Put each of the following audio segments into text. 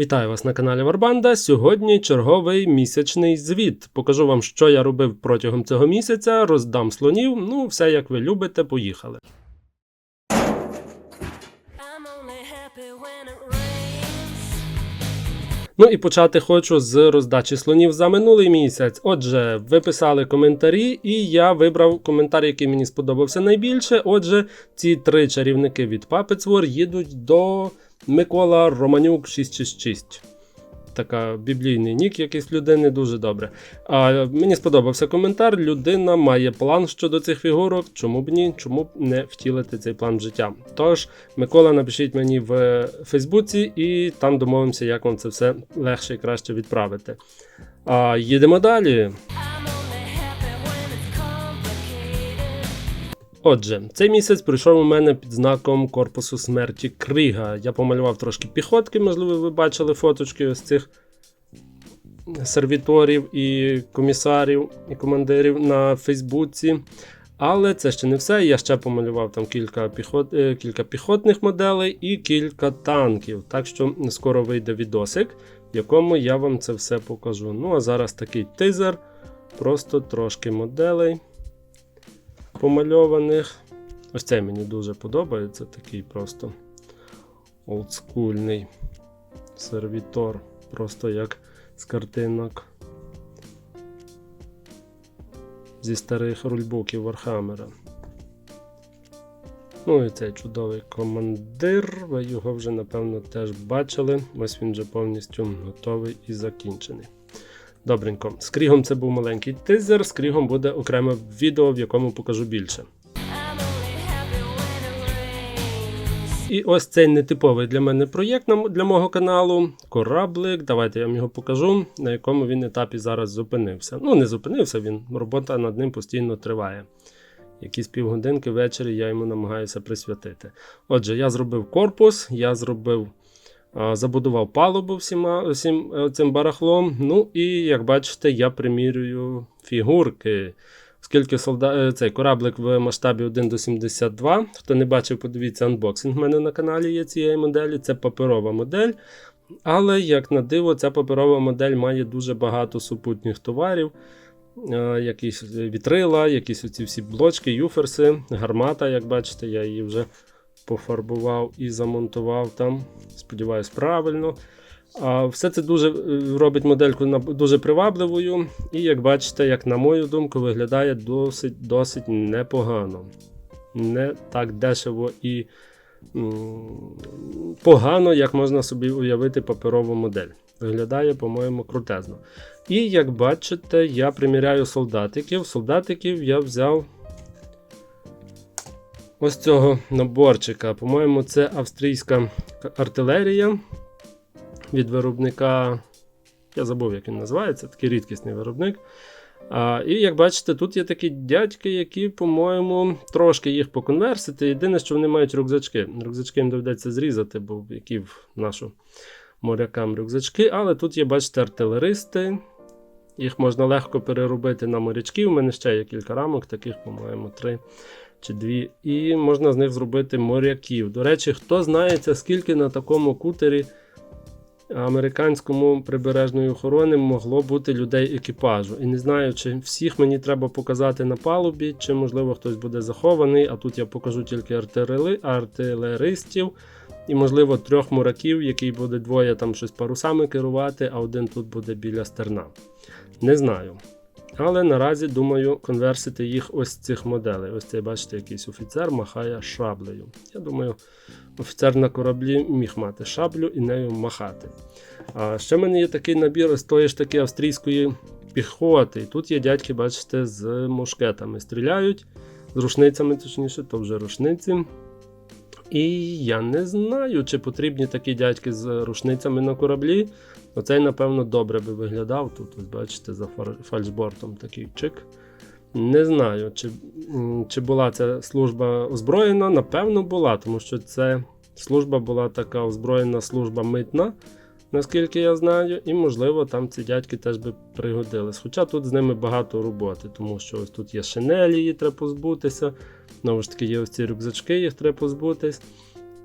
Вітаю вас на каналі Варбанда. Сьогодні черговий місячний звіт. Покажу вам, що я робив протягом цього місяця, роздам слонів. Ну, все як ви любите, поїхали. Ну і почати хочу з роздачі слонів за минулий місяць. Отже, ви писали коментарі, і я вибрав коментар, який мені сподобався найбільше. Отже, ці три чарівники від Puppets War їдуть до Микола Романюк 666. Така біблійний нік якийсь людини, дуже добре. А, мені сподобався коментар. Людина має план щодо цих фігурок. Чому б ні? Чому б не втілити цей план в життя? Тож, Микола, напишіть мені в Фейсбуці, і там домовимося, як вам це все легше і краще відправити. А, їдемо далі. Отже, цей місяць прийшов у мене під знаком корпусу смерті Крига. Я помалював трошки піхотки, можливо, ви бачили фоточки ось цих сервіторів і комісарів і командирів на Фейсбуці. Але це ще не все. Я ще помалював там кілька, піхот, е, кілька піхотних моделей і кілька танків. Так що скоро вийде відосик, в якому я вам це все покажу. Ну а зараз такий тизер, просто трошки моделей помальованих. Ось цей мені дуже подобається, такий просто олдскульний сервітор, просто як з картинок зі старих рульбуків Вархаммера. Ну і цей чудовий командир. Ви його вже, напевно, теж бачили. Ось він вже повністю готовий і закінчений. Добренько. З Крігом це був маленький тизер. З Крігом буде окреме відео, в якому покажу більше. І ось цей нетиповий для мене проєкт для мого каналу. Кораблик. Давайте я вам його покажу, на якому він етапі зараз зупинився. Ну, не зупинився він, робота над ним постійно триває. Якісь півгодинки ввечері я йому намагаюся присвятити. Отже, я зробив корпус, я зробив, забудував палубу всіма, всім е, цим барахлом. Ну і як бачите, я примірюю фігурки. Оскільки солда... е, цей кораблик в масштабі 1 до 72. Хто не бачив, подивіться анбоксинг в мене на каналі є цієї моделі. Це паперова модель. Але, як на диво, ця паперова модель має дуже багато супутніх товарів. Е, Якісь вітрила, якісь оці всі блочки, юферси, гармата, як бачите, я її вже пофарбував і замонтував там. Сподіваюсь, правильно. А все це дуже е, робить модельку дуже привабливою. І як бачите, як на мою думку, виглядає досить досить непогано. Не так дешево і м, погано, як можна собі уявити паперову модель. Виглядає, по-моєму, крутезно. І як бачите, я приміряю солдатиків. Солдатиків я взяв ось цього наборчика. По-моєму, це австрійська артилерія від виробника. Я забув, як він називається, такий рідкісний виробник. А, і як бачите, тут є такі дядьки, які, по-моєму, трошки їх поконверсити. Єдине, що вони мають рюкзачки. Рюкзачки їм доведеться зрізати, бо які в нашу морякам рюкзачки. Але тут є, бачите, артилеристи. Їх можна легко переробити на морячків. У мене ще є кілька рамок, таких, по-моєму, три чи дві. І можна з них зробити моряків. До речі, хто знається, скільки на такому кутері американському прибережної охорони могло бути людей екіпажу. І не знаю, чи всіх мені треба показати на палубі, чи можливо хтось буде захований. А тут я покажу тільки артилери... артилеристів і, можливо, трьох мораків, який буде двоє там щось парусами керувати, а один тут буде біля стерна. Не знаю. Але наразі думаю конверсити їх ось цих моделей. Ось цей, бачите, якийсь офіцер махає шаблею. Я думаю, офіцер на кораблі міг мати шаблю і нею махати. А ще в мене є такий набір з тої ж таки австрійської піхоти. Тут є дядьки, бачите, з мушкетами. Стріляють, з рушницями, точніше, то вже рушниці. І я не знаю, чи потрібні такі дядьки з рушницями на кораблі. Оцей, напевно, добре би виглядав. Тут, ось бачите, за фальшбортом такий чик. Не знаю, чи, чи була ця служба озброєна. Напевно, була, тому що це служба була така озброєна служба митна, наскільки я знаю, і, можливо, там ці дядьки теж би пригодились. Хоча тут з ними багато роботи, тому що ось тут є шинелі, її треба позбутися. Знову ж таки, є ось ці рюкзачки, їх треба позбутись.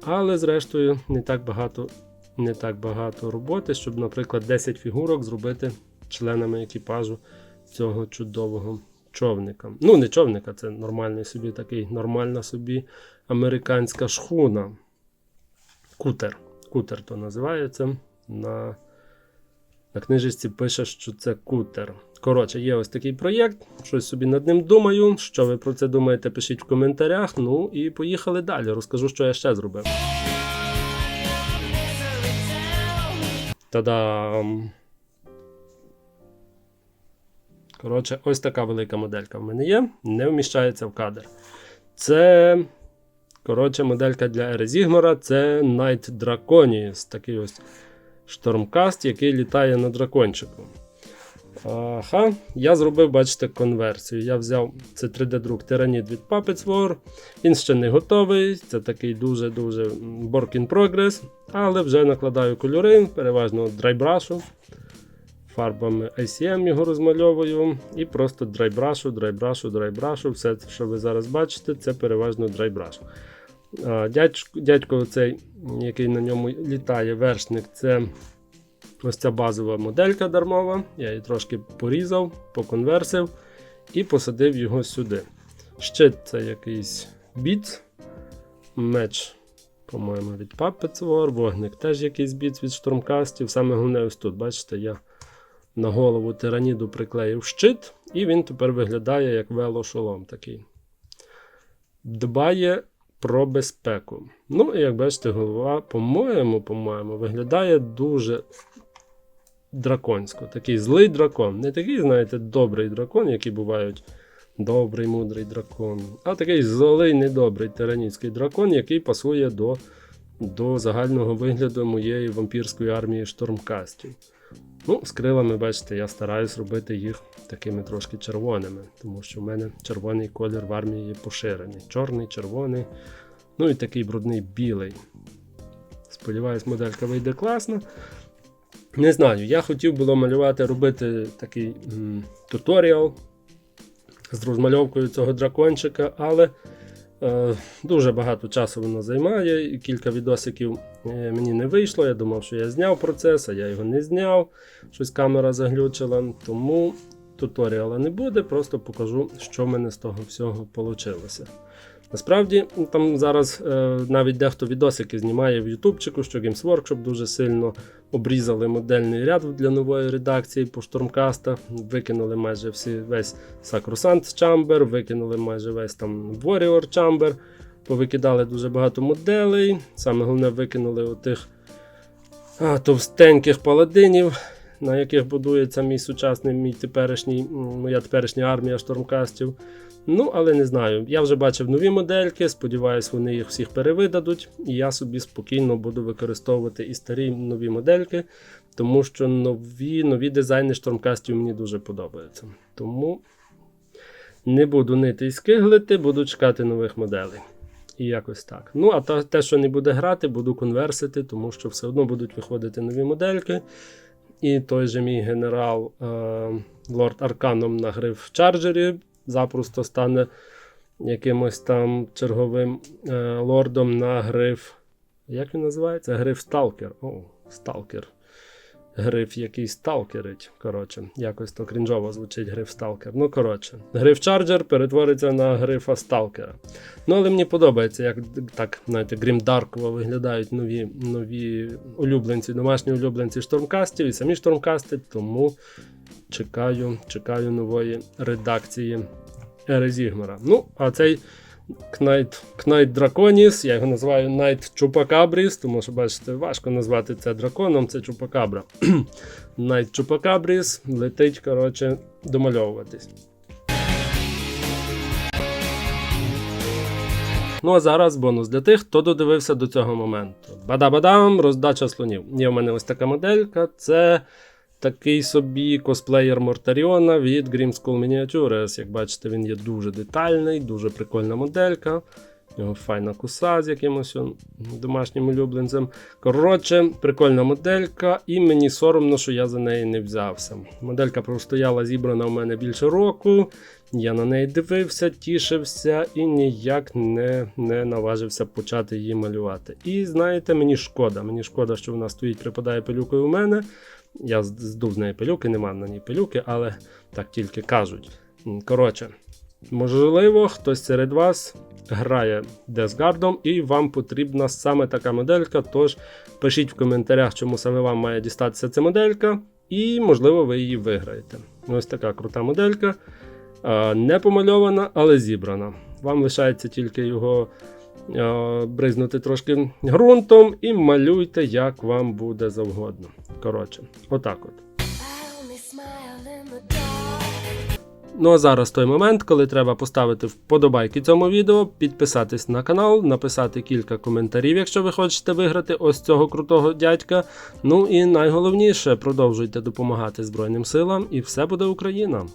Але, зрештою, не так багато не так багато роботи, щоб, наприклад, 10 фігурок зробити членами екіпажу цього чудового човника. Ну, не човника, це нормальний собі такий, нормальна собі американська шхуна. Кутер. Кутер то називається. На, на книжечці пише, що це кутер. Коротше, є ось такий проєкт, щось собі над ним думаю. Що ви про це думаєте, пишіть в коментарях. Ну і поїхали далі. Розкажу, що я ще зробив. Та-дам! Коротше, ось така велика моделька в мене є, не вміщається в кадр. Це, коротше, моделька для Ерезігмора це Night Draconius, такий ось штормкаст, який літає на дракончику. Ага, я зробив, бачите, конверсію. Я взяв це 3D-друк Тиранід від Puppets War. Він ще не готовий. Це такий дуже-дуже work in progress. Але вже накладаю кольори, переважно драйбрашу. Фарбами ICM його розмальовую. І просто драйбрашу, драйбрашу, драйбрашу. Все, що ви зараз бачите, це переважно драйбраш. А, Дядько, дядько цей, який на ньому літає, вершник, це ось ця базова моделька дармова. Я її трошки порізав, поконверсив і посадив його сюди. Щит це якийсь біц. Меч, по-моєму, від Puppets War, вогник теж якийсь біц від штурмкастів. Саме головне ось тут, бачите, я на голову тираніду приклеїв щит, і він тепер виглядає як велошолом такий. Дбає про безпеку. Ну, і як бачите, голова, по-моєму, по-моєму, виглядає дуже драконсько. Такий злий дракон. Не такий, знаєте, добрий дракон, які бувають добрий, мудрий дракон, а такий злий, недобрий тиранійський дракон, який пасує до, до загального вигляду моєї вампірської армії штурмкастів. Ну, з крилами, бачите, я стараюсь робити їх такими трошки червоними, тому що в мене червоний колір в армії є поширений. Чорний, червоний, ну і такий брудний білий. Сподіваюсь, моделька вийде класно. Не знаю, я хотів було малювати, робити такий м, туторіал з розмальовкою цього дракончика, але е, дуже багато часу воно займає, і кілька відосиків е, мені не вийшло. Я думав, що я зняв процес, а я його не зняв. Щось камера заглючила. Тому туторіала не буде, просто покажу, що в мене з того всього вийшло. Насправді, там зараз е, навіть дехто відосики знімає в Ютубчику, що Games Workshop дуже сильно обрізали модельний ряд для нової редакції по штурмкаста, викинули майже всі весь Sacrosanct Chamber, викинули майже весь там Warrior Chamber, повикидали дуже багато моделей. Саме головне, викинули отих а, товстеньких паладинів, на яких будується мій сучасний, мій теперішній, моя теперішня армія штурмкастів. Ну, але не знаю. Я вже бачив нові модельки, сподіваюсь, вони їх всіх перевидадуть, і я собі спокійно буду використовувати і старі нові модельки, тому що нові, нові дизайни штурмкастів мені дуже подобаються. Тому не буду нити і скиглити, буду чекати нових моделей. І якось так. Ну, а те, що не буде грати, буду конверсити, тому що все одно будуть виходити нові модельки. І той же мій генерал е, Лорд Арканом на гриф Чарджері запросто стане якимось там черговим е, лордом на гриф. Як він називається? Гриф Сталкер. О, Сталкер. Гриф який сталкерить. Коротше, якось то крінжово звучить гриф Сталкер. Ну, коротше, гриф Чарджер перетвориться на грифа Сталкера. Ну, але мені подобається, як так, знаєте, грімдарково виглядають нові, нові улюбленці, домашні улюбленці штурмкастів і самі штурмкасти, тому чекаю, чекаю нової редакції Ерезігмера. Ну, а цей Knight, Knight Draconis, я його називаю Knight Chupacabris, тому що, бачите, важко назвати це драконом, це Чупакабра. Knight Chupacabris летить, коротше, домальовуватись. Ну а зараз бонус для тих, хто додивився до цього моменту. Бада-бадам, роздача слонів. Є в мене ось така моделька. Це такий собі косплеєр Мортаріона від Grim School Miniatures. Як бачите, він є дуже детальний, дуже прикольна моделька. Його файна куса з якимось домашнім улюбленцем. Коротше, прикольна моделька, і мені соромно, що я за неї не взявся. Моделька простояла зібрана у мене більше року. Я на неї дивився, тішився і ніяк не, не наважився почати її малювати. І знаєте, мені шкода. Мені шкода, що вона стоїть, припадає пилюкою у мене. Я здув з неї пилюки, нема на ній пилюки, але так тільки кажуть. Коротше, можливо, хтось серед вас грає Десгардом, і вам потрібна саме така моделька. Тож пишіть в коментарях, чому саме вам має дістатися ця моделька, і можливо ви її виграєте. Ось така крута моделька. Не помальована, але зібрана. Вам лишається тільки його бризнути трошки ґрунтом і малюйте, як вам буде завгодно. Коротше, отак от. Ну а зараз той момент, коли треба поставити вподобайки цьому відео, підписатись на канал, написати кілька коментарів, якщо ви хочете виграти ось цього крутого дядька. Ну і найголовніше, продовжуйте допомагати Збройним силам, і все буде Україна!